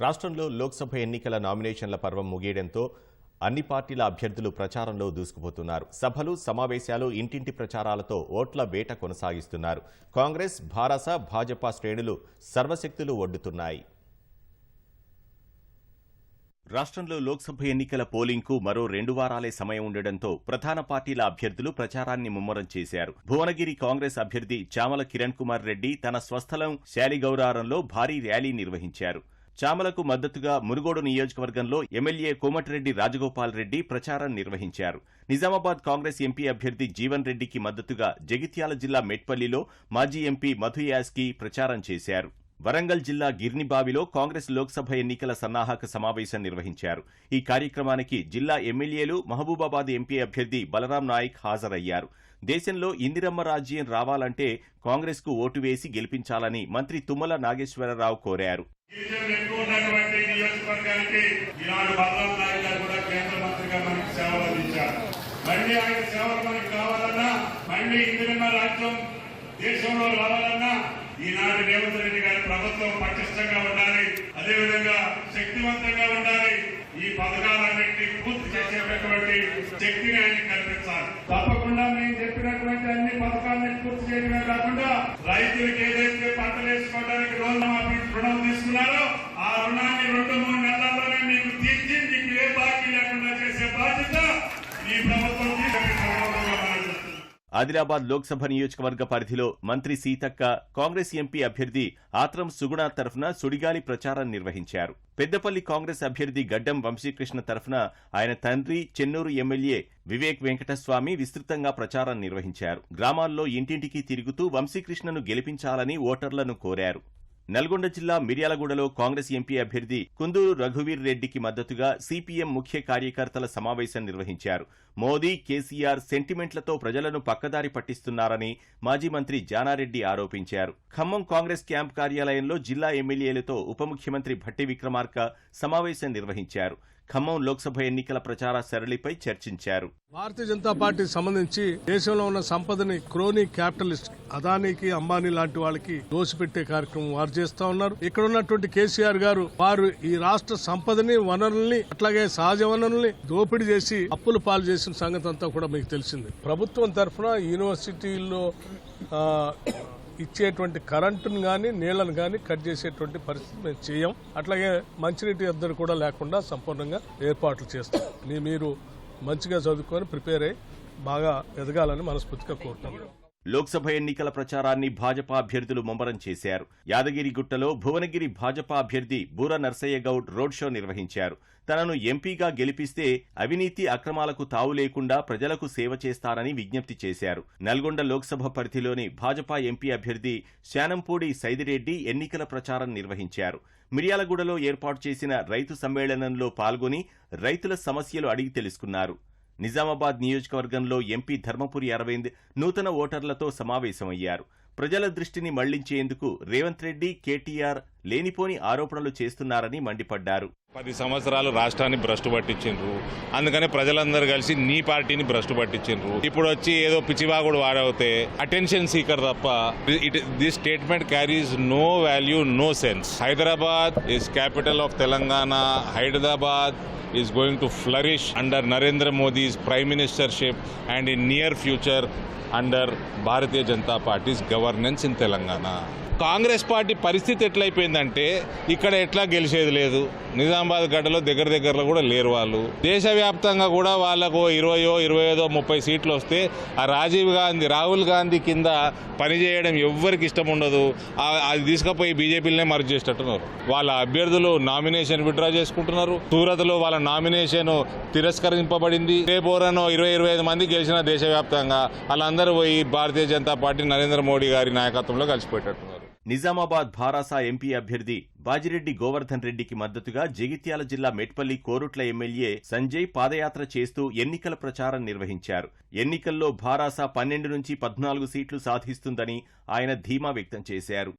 రాష్ట్రంలో లోక్సభ ఎన్నికల నామినేషన్ల పర్వం ముగియడంతో అన్ని పార్టీల అభ్యర్థులు ప్రచారంలో దూసుకుపోతున్నారు. సభలు సమావేశాలు ఇంటింటి ప్రచారాలతో ఓట్ల వేట కొనసాగిస్తున్నారు. కాంగ్రెస్ భారస భాజపా శ్రేణులు సర్వశక్తులు ఒడ్డుతున్నాయి. రాష్ట్రంలో లోక్సభ ఎన్నికల పోలింగ్కు మరో రెండు వారాలే సమయం ఉండడంతో ప్రధాన పార్టీల అభ్యర్థులు ప్రచారాన్ని ముమ్మరం చేశారు. భువనగిరి కాంగ్రెస్ అభ్యర్థి చామల కిరణ్ కుమార్ రెడ్డి తన స్వస్థలం శాలిగౌరారంలో భారీ ర్యాలీ నిర్వహించారు. చామలకు మద్దతుగా మునుగోడు నియోజకవర్గంలో ఎమ్మెల్యే కోమటిరెడ్డి రాజగోపాల్ రెడ్డి ప్రచారం నిర్వహించారు. నిజామాబాద్ కాంగ్రెస్ ఎంపీ అభ్యర్థి జీవన్ రెడ్డికి మద్దతుగా జగిత్యాల జిల్లా మెట్పల్లిలో మాజీ ఎంపీ మధుయాస్కి ప్రచారం చేశారు. వరంగల్ జిల్లా గిర్నిబావిలో కాంగ్రెస్ లోక్సభ ఎన్నికల సన్నాహక సమావేశం నిర్వహించారు. ఈ కార్యక్రమానికి జిల్లా ఎమ్మెల్యేలు మహబూబాబాద్ ఎంపీ అభ్యర్థి బలరాం నాయక్ హాజరయ్యారు. దేశంలో ఇందిరమ్మ రాజ్యం రావాలంటే కాంగ్రెస్కు ఓటు వేసి గెలిపించాలని మంత్రి తుమ్మల నాగేశ్వరరావు కోరారు. గిరిజనులు ఎక్కువ ఉన్నటువంటి నియోజకవర్గానికి ఈనాడు బలరాం నాయక్ గారు కూడా కేంద్ర మంత్రిగా మనకి సేవలు అందించారు. మళ్ళీ ఆయన సేవలు మనకి కావాలన్నా మళ్ళీ ఇందిరమ్మ రాజ్యం దేశంలో రావాలన్నా ఈనాడు రేవంత్ రెడ్డి గారి ప్రభుత్వం పటిష్టంగా ఉండాలి అదేవిధంగా శక్తివంతంగా ఉండాలి ఈ పథకాలన్నింటినీ పూర్తి చేసేటటువంటి శక్తిని ఆయన కల్పించాలి. తప్పకుండా మేము చెప్పినటువంటి అన్ని పథకాలను పూర్తి చేయడమే కాకుండా రైతులకు ఏదైతే పంటలు వేసుకోవడానికి లోన్ రుణం తీసుకున్నారో ఆ రుణాన్ని రెండు మూడు నెలల ఆదిలాబాద్ లోక్సభ నియోజకవర్గ పరిధిలో మంత్రి సీతక్క కాంగ్రెస్ ఎంపీ అభ్యర్థి ఆత్రం సుగుణ తరఫున సుడిగాలి ప్రచారం నిర్వహించారు. పెద్దపల్లి కాంగ్రెస్ అభ్యర్థి గడ్డం వంశీకృష్ణ తరఫున ఆయన తండ్రి చెన్నూరు ఎమ్మెల్యే వివేక్ వెంకటస్వామి విస్తృతంగా ప్రచారం నిర్వహించారు. గ్రామాల్లో ఇంటింటికి తిరుగుతూ వంశీకృష్ణను గెలిపించాలని ఓటర్లను కోరారు. నల్గొండ జిల్లా మిర్యాలగూడలో కాంగ్రెస్ ఎంపీ అభ్యర్థి కుందూరు రఘువీర్ రెడ్డికి మద్దతుగా సిపిఎం ముఖ్య కార్యకర్తల సమావేశం నిర్వహించారు. మోదీ కేసీఆర్ సెంటిమెంట్లతో ప్రజలను పక్కదారి పట్టిస్తున్నారని మాజీ మంత్రి జానారెడ్డి ఆరోపించారు. ఖమ్మం కాంగ్రెస్ క్యాంప్ కార్యాలయంలో జిల్లా ఎమ్మెల్యేలతో ఉప ముఖ్యమంత్రి భట్టి విక్రమార్క సమావేశం నిర్వహించారు. ఖమ్మం లోక్సభ ఎన్నికల ప్రచార సరళిపై చర్చించారు. భారతీయ జనతా పార్టీకి సంబంధించి దేశంలో ఉన్న సంపదని క్రోనీ క్యాపిటలిస్ట్ అదానికి అంబానీ లాంటి వాళ్ళకి దోసిపెట్టే కార్యక్రమం వారు చేస్తా ఉన్నారు. ఇక్కడ ఉన్నటువంటి కేసీఆర్ గారు వారు ఈ రాష్ట్ర సంపదని వనరుల్ని అట్లాగే సహజ వనరుల్ని దోపిడీ చేసి అప్పులు పాలు చేసిన సంగతి అంతా కూడా మీకు తెలిసింది. ప్రభుత్వం తరఫున యూనివర్సిటీల్లో ఇచ్చేటువంటి కరెంటును కానీ నీళ్ళను కానీ కట్ చేసేటువంటి పరిస్థితి మేము చేయం. అట్లాగే మంచినీటి ఇద్దరు కూడా లేకుండా సంపూర్ణంగా ఏర్పాట్లు చేస్తాం. మీరు మంచిగా చదువుకొని ప్రిపేర్ అయ్యి బాగా ఎదగాలని మనస్ఫూర్తిగా కోరుతున్నాం. లోక్సభ ఎన్నికల ప్రచారాన్ని భాజపా అభ్యర్థులు ముమ్మరం చేశారు. యాదగిరిగుట్టలో భువనగిరి భాజపా అభ్యర్థి బూర నర్సయ్య గౌడ్ రోడ్ షో నిర్వహించారు. తనను ఎంపీగా గెలిపిస్తే అవినీతి అక్రమాలకు తావు లేకుండా ప్రజలకు సేవ చేస్తారని విజ్ఞప్తి చేశారు. నల్గొండ లోక్సభ పరిధిలోని భాజపా ఎంపీ అభ్యర్థి శానంపూడి సైదిరెడ్డి ఎన్నికల ప్రచారం నిర్వహించారు. మిర్యాలగూడలో ఏర్పాటు చేసిన రైతు సమ్మేళనంలో పాల్గొని రైతుల సమస్యలు అడిగి తెలుసుకున్నారు. నిజామాబాద్ నియోజకవర్గంలో ఎంపీ ధర్మపురి అరవింద్ నూతన ఓటర్లతో సమావేశమయ్యారు. ప్రజల దృష్టిని మళ్ళించేందుకు రేవంత్ రెడ్డి కేటీఆర్ లేనిపోని ఆరోపణలు చేస్తున్నారని మండిపడ్డారు. పది సంవత్సరాలు రాష్ట్రాన్ని భ్రష్టు పట్టించిండ్రు. అందుకనే ప్రజలందరూ కలిసి నీ పార్టీని భ్రష్టు పట్టించిండ్రు. ఇప్పుడు వచ్చి ఏదో పిచ్చివాగుడు వాడవుతే అటెన్షన్ సీకర్ తప్ప it this statement carries no value no sense. Hyderabad is capital of Telangana Hyderabad is going to flourish under Narendra Modi's prime ministership and in near future under Bharatiya Janata Party's governance in Telangana. Congress party పరిస్థితి ఎట్లయిపోయిందంటే ఇక్కడ ఎట్లా గెలిచేది లేదు. నిజామాబాద్ గడ్డలో దగ్గర దగ్గరలో కూడా లేరు వాళ్ళు. దేశవ్యాప్తంగా కూడా వాళ్ళకు ఇరవయో ఇరవై ఐదో ముప్పై సీట్లు వస్తే ఆ రాజీవ్ గాంధీ రాహుల్ గాంధీ కింద పనిచేయడం ఎవ్వరికి ఇష్టం ఉండదు. అది తీసుకుపోయి బీజేపీలనే మర్జ్ చేసేటట్టున్నారు. వాళ్ళ అభ్యర్థులు నామినేషన్ విత్డ్రా చేసుకుంటున్నారు. సూరత్లో వాళ్ళ నామినేషన్ తిరస్కరింపబడింది. రేపోరను ఇరవై ఇరవై ఐదు మంది గెలిచిన దేశవ్యాప్తంగా వాళ్ళందరూ పోయి భారతీయ జనతా పార్టీ నరేంద్ర మోడీ గారి నాయకత్వంలో కలిసిపోయేటట్టున్నారు. నిజామాబాద్ భారాసా ఎంపీ అభ్యర్థి బాజిరెడ్డి గోవర్ధన్ రెడ్డికి మద్దతుగా జగిత్యాల జిల్లా మెట్పల్లి కోరుట్ల ఎమ్మెల్యే సంజయ్ పాదయాత్ర చేస్తూ ఎన్నికల ప్రచారం నిర్వహించారు. ఎన్నికల్లో భారాసా పన్నెండు నుంచి పద్నాలుగు సీట్లు సాధిస్తుందని ఆయన ధీమా వ్యక్తం చేశారు.